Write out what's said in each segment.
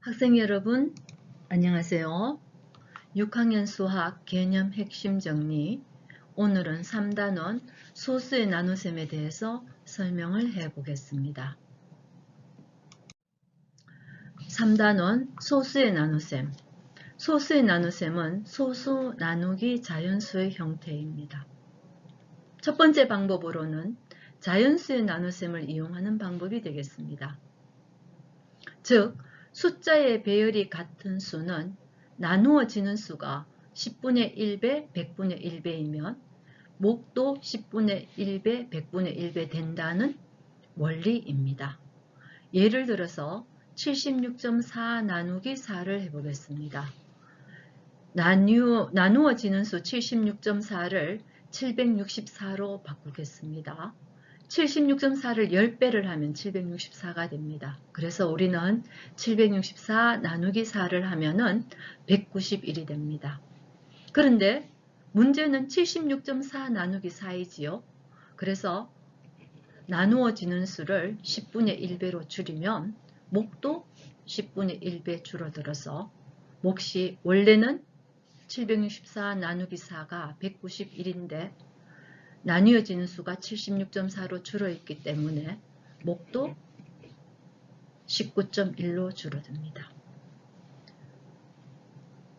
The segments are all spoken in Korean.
학생 여러분 안녕하세요. 6학년 수학 개념 핵심 정리 오늘은 3단원 소수의 나눗셈에 대해서 설명을 해 보겠습니다. 3단원 소수의 나눗셈 소수의 나눗셈은 소수 나누기 자연수의 형태입니다. 첫 번째 방법으로는 자연수의 나눗셈을 이용하는 방법이 되겠습니다. 즉 숫자의 배열이 같은 수는 나누어지는 수가 10분의 1배, 100분의 1배이면 목도 10분의 1배, 100분의 1배 된다는 원리입니다. 예를 들어서 76.4 나누기 4를 해보겠습니다. 나누어, 나누어지는 수 76.4를 764로 바꾸겠습니다. 76.4를 10배를 하면 764가 됩니다. 그래서 우리는 764 나누기 4를 하면 은 191이 됩니다. 그런데 문제는 76.4 나누기 4이지요. 그래서 나누어지는 수를 10분의 1배로 줄이면 목도 10분의 1배 줄어들어서 몫이 원래는 764 나누기 4가 191인데 나뉘어지는 수가 76.4로 줄어있기 때문에 목도 19.1로 줄어듭니다.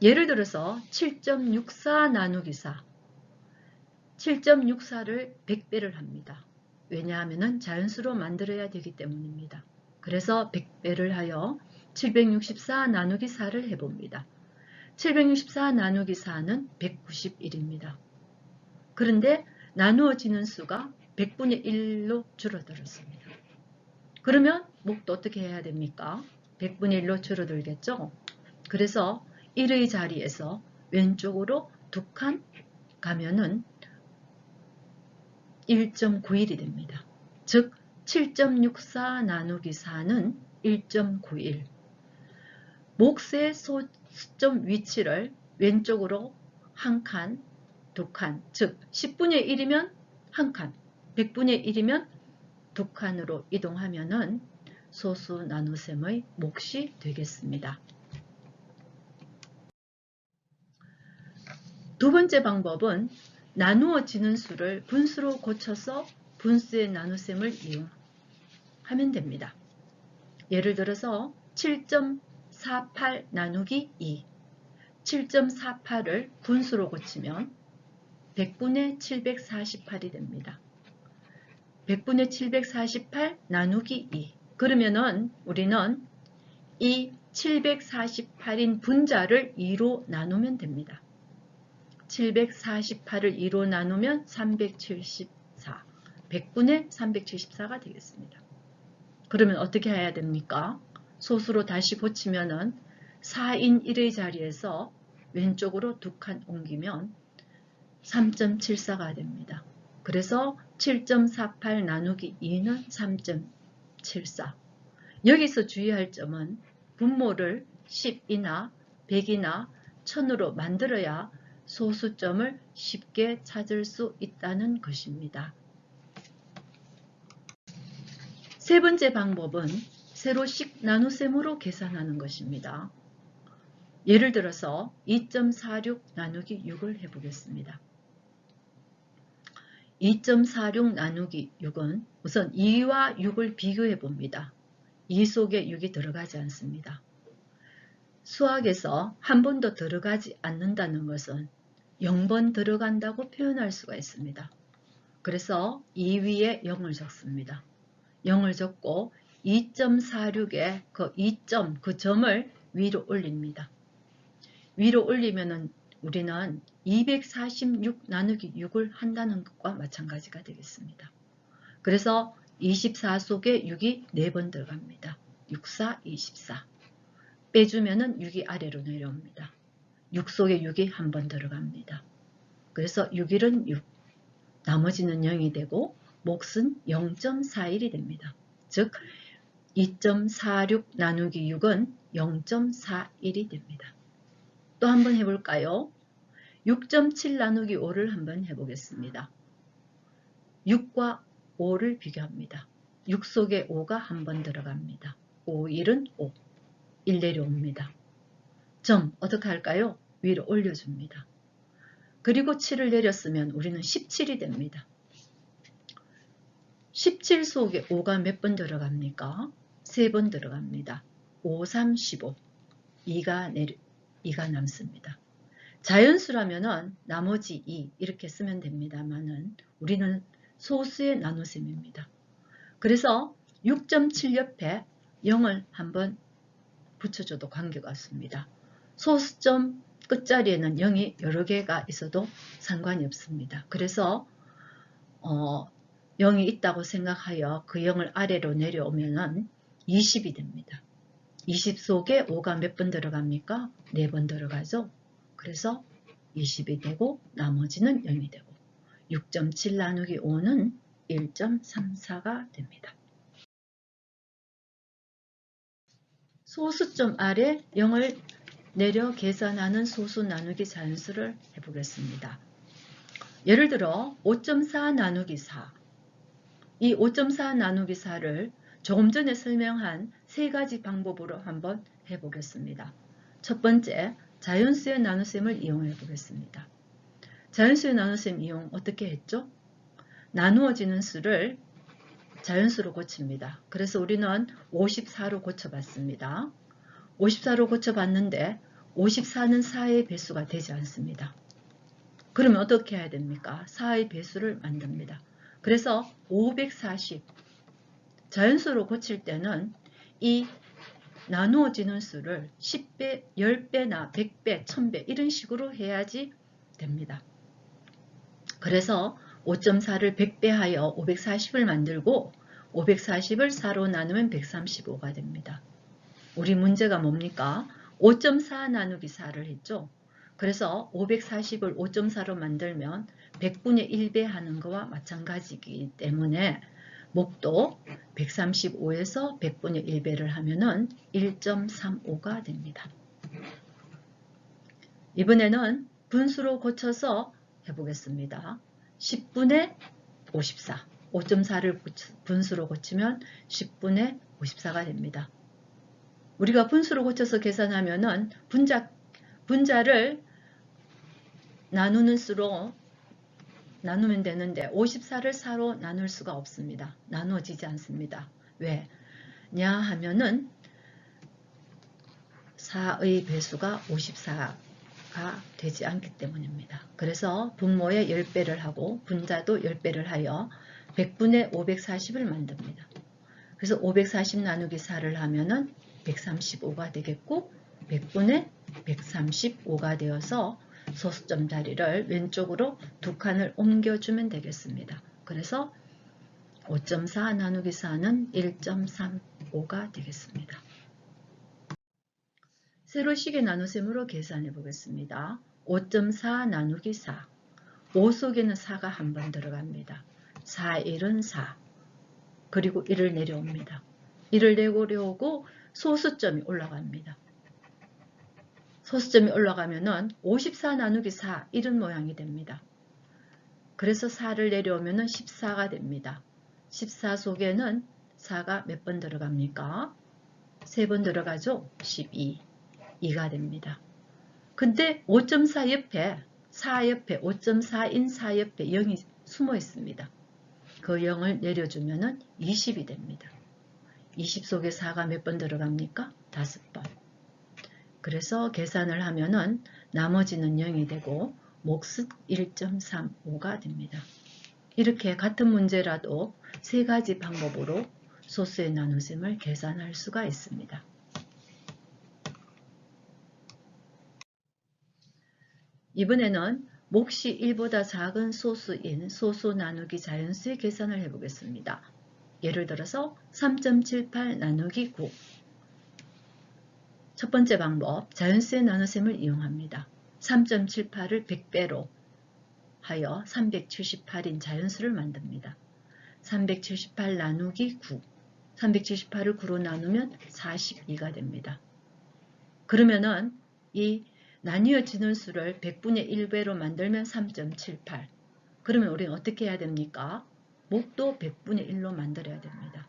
예를 들어서 7.64 나누기 4 7.64를 100배를 합니다. 왜냐하면 자연수로 만들어야 되기 때문입니다. 그래서 100배를 하여 764 나누기 4를 해봅니다. 764 나누기 4는 191입니다. 그런데 나누어지는 수가 100분의 1로 줄어들었습니다. 그러면 목도 어떻게 해야 됩니까? 100분의 1로 줄어들겠죠? 그래서 1의 자리에서 왼쪽으로 두 칸 가면은 1.91이 됩니다. 즉 7.64 나누기 4는 1.91 몫의 소점 위치를 왼쪽으로 한 칸, 두 칸, 즉 10분의 1이면 한 칸, 100분의 1이면 두 칸으로 이동하면 은 소수 나눗셈의 몫이 되겠습니다. 두 번째 방법은 나누어지는 수를 분수로 고쳐서 분수의 나눗셈을 이용하면 됩니다. 예를 들어서 7.48 나누기 2 7.48을 분수로 고치면 100분의 748이 됩니다. 100분의 748 나누기 2 그러면은 우리는 이 748인 분자를 2로 나누면 됩니다. 748을 2로 나누면 374 100분의 374가 되겠습니다. 그러면 어떻게 해야 됩니까? 소수로 다시 고치면은 4인 1의 자리에서 왼쪽으로 두 칸 옮기면 3.74가 됩니다. 그래서 7.48 나누기 2는 3.74 여기서 주의할 점은 분모를 10이나 100이나 1000으로 만들어야 소수점을 쉽게 찾을 수 있다는 것입니다. 세 번째 방법은 세로씩 나눗셈으로 계산하는 것입니다. 예를 들어서 2.46 나누기 6을 해보겠습니다. 2.46 나누기 6은 우선 2와 6을 비교해 봅니다. 2 속에 6이 들어가지 않습니다. 수학에서 한 번도 들어가지 않는다는 것은 0번 들어간다고 표현할 수가 있습니다. 그래서 2 위에 0을 적습니다. 0을 적고 2.46에 그 2점, 그 점을 위로 올립니다. 위로 올리면은 우리는 246 나누기 6을 한다는 것과 마찬가지가 되겠습니다. 그래서 24 속에 6이 4번 들어갑니다. 64, 24. 빼주면 은 6이 아래로 내려옵니다. 6 속에 6이 한 번 들어갑니다. 그래서 6일은 6, 나머지는 0이 되고 몫은 0.41이 됩니다. 즉2.46 나누기 6은 0.41이 됩니다. 또 한번 해볼까요? 6.7 나누기 5를 한번 해보겠습니다. 6과 5를 비교합니다. 6 속에 5가 한 번 들어갑니다. 5, 1은 5. 1 내려옵니다. 점 어떻게 할까요? 위로 올려줍니다. 그리고 7을 내렸으면 우리는 17이 됩니다. 17 속에 5가 몇 번 들어갑니까? 3번 들어갑니다. 5, 3, 15. 2가 내려, 2가 남습니다. 자연수라면은 나머지 2 이렇게 쓰면 됩니다만은 우리는 소수의 나눗셈입니다. 그래서 6.7 옆에 0을 한번 붙여줘도 관계가 없습니다. 소수점 끝자리에는 0이 여러 개가 있어도 상관이 없습니다. 그래서 어, 0이 있다고 생각하여 그 0을 아래로 내려오면 20이 됩니다. 20 속에 5가 몇 번 들어갑니까? 4번 들어가죠. 그래서 20이 되고 나머지는 0이 되고 6.7 나누기 5는 1.34가 됩니다. 소수점 아래 0을 내려 계산하는 소수 나누기 자연수를 해보겠습니다. 예를 들어 5.4 나누기 4. 이 5.4 나누기 4를 조금 전에 설명한 세 가지 방법으로 한번 해보겠습니다. 첫 번째, 자연수의 나눗셈을 이용해 보겠습니다. 자연수의 나눗셈 이용 어떻게 했죠? 나누어지는 수를 자연수로 고칩니다. 그래서 우리는 54로 고쳐봤습니다. 54로 고쳐봤는데 54는 4의 배수가 되지 않습니다. 그러면 어떻게 해야 됩니까? 4의 배수를 만듭니다. 그래서 540 자연수로 고칠 때는 이 나누어지는 수를 10배, 10배나 100배, 1000배 이런 식으로 해야지 됩니다. 그래서 5.4를 100배 하여 540을 만들고 540을 4로 나누면 135가 됩니다. 우리 문제가 뭡니까? 5.4 나누기 4를 했죠. 그래서 540을 5.4로 만들면 100분의 1배 하는 거와 마찬가지이기 때문에 목도 135에서 100분의 1배를 하면은 1.35가 됩니다. 이번에는 분수로 고쳐서 해보겠습니다. 10분의 54, 5.4를 분수로 고치면 10분의 54가 됩니다. 우리가 분수로 고쳐서 계산하면은 분자, 분자를 나누는 수로 나누면 되는데 54를 4로 나눌 수가 없습니다. 나누어지지 않습니다. 왜 냐 하면은 4의 배수가 54가 되지 않기 때문입니다. 그래서 분모에 10배를 하고 분자도 10배를 하여 100분의 540을 만듭니다. 그래서 540 나누기 4를 하면은 135가 되겠고 100분의 135가 되어서 소수점 자리를 왼쪽으로 두 칸을 옮겨주면 되겠습니다. 그래서 5.4 나누기 4는 1.35가 되겠습니다. 세로식의 나눗셈으로 계산해 보겠습니다. 5.4 나누기 4 5 속에는 4가 한 번 들어갑니다. 4, 1은 4 그리고 1을 내려옵니다. 1을 내려오고 소수점이 올라갑니다. 소수점이 올라가면은 54 나누기 4 이런 모양이 됩니다. 그래서 4를 내려오면은 14가 됩니다. 14 속에는 4가 몇 번 들어갑니까? 3번 들어가죠? 12. 2가 됩니다. 근데 5.4 옆에 4 옆에 5.4인 4 옆에 0이 숨어 있습니다. 그 0을 내려주면 은 20이 됩니다. 20 속에 4가 몇 번 들어갑니까? 5번. 그래서 계산을 하면은 나머지는 0이 되고 몫은 1.35가 됩니다. 이렇게 같은 문제라도 세 가지 방법으로 소수의 나눗셈을 계산할 수가 있습니다. 이번에는 몫이 1보다 작은 소수인 소수 나누기 자연수의 계산을 해보겠습니다. 예를 들어서 3.78 나누기 9. 첫 번째 방법, 자연수의 나눗셈을 이용합니다. 3.78을 100배로 하여 378인 자연수를 만듭니다. 378 나누기 9. 378을 9로 나누면 42가 됩니다. 그러면은 이 나뉘어지는 수를 100분의 1배로 만들면 3.78. 그러면 우리는 어떻게 해야 됩니까? 목도 100분의 1로 만들어야 됩니다.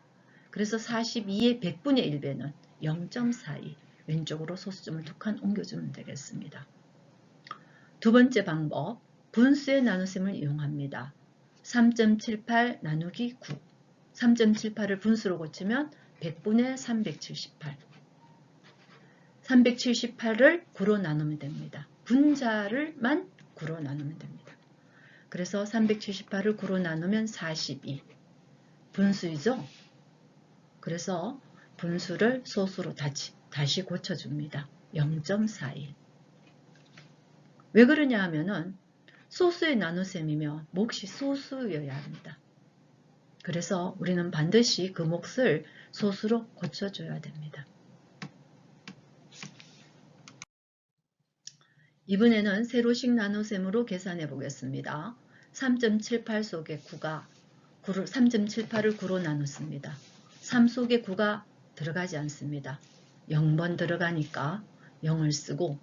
그래서 42의 100분의 1배는 0.42. 왼쪽으로 소수점을 두 칸 옮겨주면 되겠습니다. 두 번째 방법, 분수의 나눗셈을 이용합니다. 3.78 나누기 9 3.78을 분수로 고치면 100분의 378 378을 9로 나누면 됩니다. 분자를만 9로 나누면 됩니다. 그래서 378을 9로 나누면 42 분수이죠. 그래서 분수를 소수로 다시, 다시 고쳐줍니다. 0.41 왜 그러냐 하면은 소수의 나눗셈이며 몫이 소수여야 합니다. 그래서 우리는 반드시 그 몫을 소수로 고쳐줘야 됩니다. 이번에는 세로식 나눗셈으로 계산해 보겠습니다. 3.78 속에 9가 9를, 3.78을 9로 나눴습니다. 3 속에 9가 들어가지 않습니다. 0번 들어가니까 0을 쓰고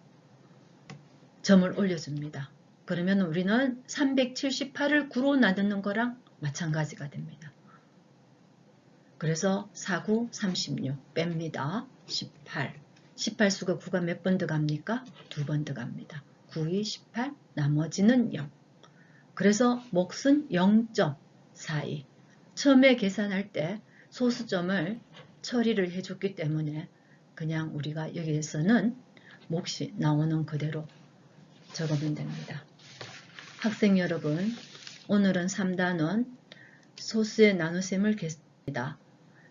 점을 올려줍니다. 그러면 우리는 378을 9로 나누는 거랑 마찬가지가 됩니다. 그래서 4, 9, 36 뺍니다. 18 18수가 9가 몇 번 들어갑니까? 두 번 들어갑니다. 9, 2, 18 나머지는 0 그래서 몫은 0.42 처음에 계산할 때 소수점을 처리를 해줬기 때문에 그냥 우리가 여기에서는 몫이 나오는 그대로 적으면 됩니다. 학생 여러분, 오늘은 3단원 소수의 나눗셈을 개습니다.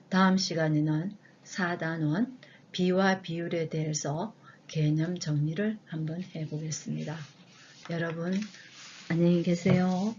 다음 시간에는 4단원 비와 비율에 대해서 개념 정리를 한번 해보겠습니다. 여러분, 안녕히 계세요.